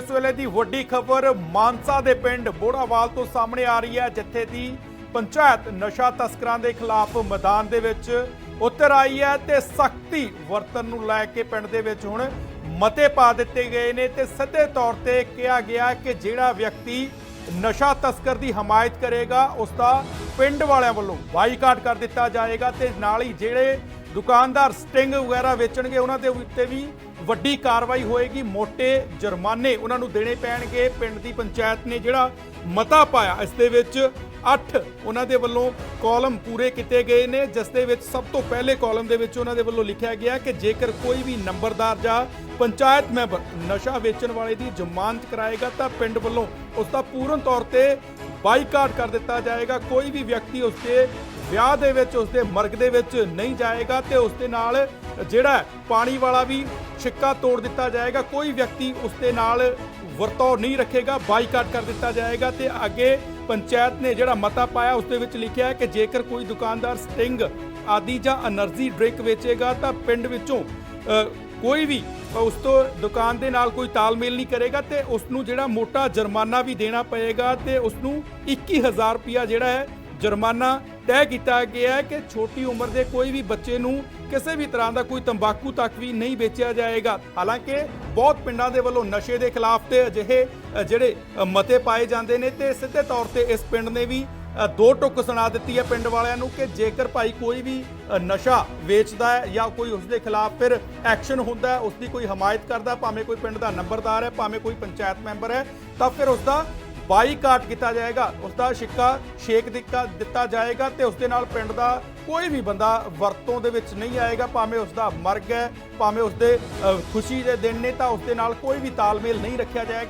ਇਸ ਵੇਲੇ ਦੀ ਵੱਡੀ ਖਬਰ ਮਾਨਸਾ ਦੇ ਪਿੰਡ ਬੋੜਾਵਾਲ ਤੋਂ ਸਾਹਮਣੇ ਆ ਰਹੀ ਹੈ, ਜਿੱਥੇ ਦੀ ਪੰਚਾਇਤ ਨਸ਼ਾ ਤਸਕਰਾਂ ਦੇ ਖਿਲਾਫ ਮੈਦਾਨ ਦੇ ਵਿੱਚ ਉਤਰ ਆਈ ਹੈ ਤੇ ਸਖਤੀ ਵਰਤਨ ਨੂੰ ਲੈ ਕੇ ਪਿੰਡ ਦੇ ਵਿੱਚ ਹੁਣ ਮਤੇ ਪਾ ਦਿੱਤੇ ਗਏ ਨੇ ਤੇ ਸਿੱਧੇ ਤੌਰ ਤੇ ਕਿਹਾ ਗਿਆ ਕਿ ਜਿਹੜਾ ਵਿਅਕਤੀ ਨਸ਼ਾ ਤਸਕਰ ਦੀ ਹਮਾਇਤ ਕਰੇਗਾ ਉਸ ਦਾ ਪਿੰਡ ਵਾਲਿਆਂ ਵੱਲੋਂ ਬਾਈਕਾਟ ਕਰ ਦਿੱਤਾ ਜਾਏਗਾ ਤੇ ਨਾਲ ਹੀ ਜਿਹੜੇ ਦੁਕਾਨਦਾਰ ਸਟਿੰਗ ਵਗੈਰਾ ਵੇਚਣਗੇ, ਉਹਨਾਂ ਦੇ ਉੱਤੇ ਵੀ ਵੱਡੀ ਕਾਰਵਾਈ ਹੋਏਗੀ। ਮੋٹے ਜੁਰਮਾਨੇ ਉਹਨਾਂ ਨੂੰ ਦੇਣੇ ਪੈਣਗੇ। ਪਿੰਡ ਦੀ ਪੰਚਾਇਤ ਨੇ ਜਿਹੜਾ ਮਤਾ ਪਾਇਆ, ਇਸ ਦੇ ਵਿੱਚ 8 ਉਹਨਾਂ ਦੇ ਵੱਲੋਂ ਕਾਲਮ ਪੂਰੇ ਕੀਤੇ ਗਏ ਨੇ, ਜਿਸ ਦੇ ਵਿੱਚ ਸਭ ਤੋਂ ਪਹਿਲੇ ਕਾਲਮ ਦੇ ਵਿੱਚ ਉਹਨਾਂ ਦੇ ਵੱਲੋਂ ਲਿਖਿਆ ਗਿਆ ਕਿ ਜੇਕਰ ਕੋਈ ਵੀ ਨੰਬਰਦਾਰ ਜਾਂ ਪੰਚਾਇਤ ਮੈਂਬਰ ਨਸ਼ਾ ਵੇਚਣ ਵਾਲੇ ਦੀ ਜ਼ਮਾਨਤ ਕਰਾਏਗਾ, ਤਾਂ ਪਿੰਡ ਵੱਲੋਂ ਉਸ ਦਾ ਪੂਰਨ ਤੌਰ ਤੇ ਬਾਈਕਾਟ ਕਰ ਦਿੱਤਾ ਜਾਏਗਾ। ਕੋਈ ਵੀ ਵਿਅਕਤੀ ਉਸ ਦੇ ਵਿਆਹ ਦੇ ਵਿੱਚ ਉਸਦੇ ਮਰਗ ਦੇ ਵਿੱਚ ਨਹੀਂ ਜਾਏਗਾ ਤੇ ਉਸ ਦੇ ਨਾਲ ਜਿਹੜਾ ਪਾਣੀ ਵਾਲਾ ਵੀ ਛਿੱਕਾ ਤੋੜ ਦਿੱਤਾ ਜਾਏਗਾ। ਕੋਈ ਵਿਅਕਤੀ ਉਸ ਦੇ ਨਾਲ ਵਰਤੋਂ ਨਹੀਂ ਰੱਖੇਗਾ, ਬਾਈਕਾਟ ਕਰ ਦਿੱਤਾ ਜਾਏਗਾ ਤੇ ਅੱਗੇ ਪੰਚਾਇਤ ਨੇ ਜਿਹੜਾ ਮਤਾ ਪਾਇਆ, ਉਸ ਦੇ ਵਿੱਚ ਲਿਖਿਆ ਹੈ ਕਿ ਜੇਕਰ ਕੋਈ ਦੁਕਾਨਦਾਰ ਸਟਿੰਗ ਆਦੀ ਜਾਂ એનર્ਜੀ ਡਰਿੰਕ ਵੇਚੇਗਾ ਤਾਂ ਪਿੰਡ ਵਿੱਚੋਂ ਕੋਈ ਵੀ ਉਸ ਤੋਂ ਦੁਕਾਨ ਦੇ ਨਾਲ ਕੋਈ ਤਾਲਮੇਲ ਨਹੀਂ ਕਰੇਗਾ ਤੇ ਉਸ ਨੂੰ ਜਿਹੜਾ ਮੋਟਾ ਜੁਰਮਾਨਾ ਵੀ ਦੇਣਾ ਪਏਗਾ ਤੇ ਉਸ ਨੂੰ 21000 ਰੁਪਿਆ ਜਿਹੜਾ ਹੈ, ਜੁਰਮਾਨਾ ਤੈਅ ਕੀਤਾ ਗਿਆ ਹੈ ਕਿ ਛੋਟੀ ਉਮਰ ਦੇ ਕੋਈ ਵੀ ਬੱਚੇ ਨੂੰ ਕਿਸੇ ਵੀ ਤਰ੍ਹਾਂ ਦਾ ਕੋਈ ਤੰਬਾਕੂ ਤੱਕ ਵੀ ਨਹੀਂ ਵੇਚਿਆ ਜਾਏਗਾ। ਹਾਲਾਂਕਿ, ਬਹੁਤ ਪਿੰਡਾਂ ਦੇ ਵੱਲੋਂ ਨਸ਼ੇ ਦੇ ਖਿਲਾਫ ਤੇ ਅਜਿਹੇ ਜਿਹੜੇ ਮਤੇ ਪਾਏ ਜਾਂਦੇ ਨੇ ਤੇ ਸਿੱਧੇ ਤੌਰ ਤੇ ਇਸ ਪਿੰਡ ਨੇ ਵੀ ਦੋ ਟੁੱਕ ਸੁਣਾ ਦਿੱਤੀ ਹੈ ਪਿੰਡ ਵਾਲਿਆਂ ਨੂੰ ਕਿ ਜੇਕਰ ਭਾਈ ਕੋਈ ਵੀ ਨਸ਼ਾ ਵੇਚਦਾ ਹੈ ਜਾਂ ਕੋਈ ਉਸ ਦੇ ਖਿਲਾਫ ਫਿਰ ਐਕਸ਼ਨ ਹੁੰਦਾ ਹੈ ਉਸ ਦੀ ਕੋਈ ਹਮਾਇਤ ਕਰਦਾ, ਭਾਵੇਂ ਕੋਈ ਪਿੰਡ ਦਾ ਨੰਬਰਦਾਰ ਹੈ, ਭਾਵੇਂ ਕੋਈ ਪੰਚਾਇਤ ਮੈਂਬਰ ਹੈ, ਤਾਂ ਫਿਰ ਉਸ ਦਾ ਬਾਈਕਾਟ ਕੀਤਾ ਜਾਏਗਾ ਉਸ ਦਾ ਸਿੱਕਾ ਸ਼ੇਕ ਦਿੱਤਾ ਦਿੱਤਾ ਜਾਏਗਾ ਤੇ ਉਸ ਦੇ ਨਾਲ ਪਿੰਡ ਦਾ ਕੋਈ ਵੀ ਬੰਦਾ ਵਰਤੋਂ ਦੇ ਵਿੱਚ ਨਹੀਂ ਆਏਗਾ, ਭਾਵੇਂ ਉਸ ਦਾ ਮਰਗ ਹੈ, ਭਾਵੇਂ ਉਸ ਦੇ ਖੁਸ਼ੀ ਦੇ ਦਿਨ ਨੇ, ਤਾਂ ਉਸ ਦੇ ਨਾਲ ਕੋਈ ਵੀ ਤਾਲਮੇਲ ਨਹੀਂ ਰੱਖਿਆ ਜਾਏਗਾ।